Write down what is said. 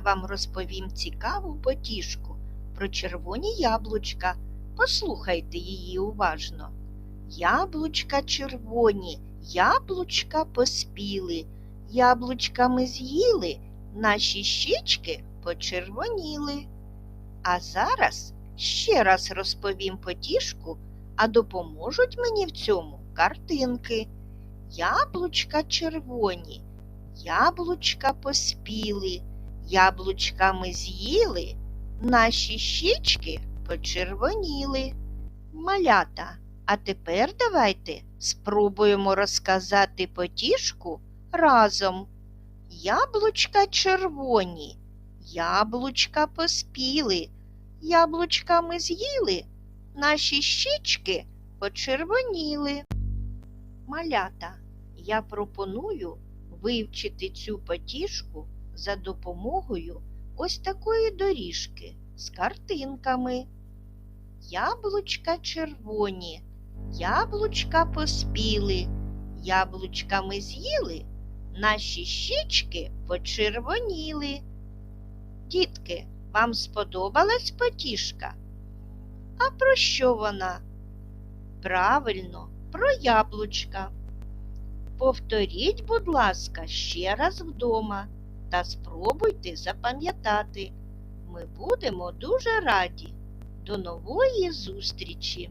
вам розповім цікаву потішку про червоні яблучка. Послухайте її уважно. Яблучка червоні, яблучка поспіли, яблучками з'їли, наші щічки почервоніли. А зараз ще раз розповім потішку, а допоможуть мені в цьому картинки. Яблучка червоні, яблучка поспіли, яблучками з'їли, наші щічки почервоніли. Малята, а тепер давайте спробуємо розказати потішку разом. Яблучка червоні, яблучка поспіли, яблучками з'їли, наші щічки почервоніли. Малята, я пропоную вивчити цю потішку за допомогою ось такої доріжки з картинками. Яблучка червоні, яблучка поспіли, яблучками з'їли, наші щічки почервоніли. Дітки, вам сподобалась потішка? А про що вона? Правильно, про яблучка. Повторіть, будь ласка, ще раз вдома та спробуйте запам'ятати. Ми будемо дуже раді. До нової зустрічі!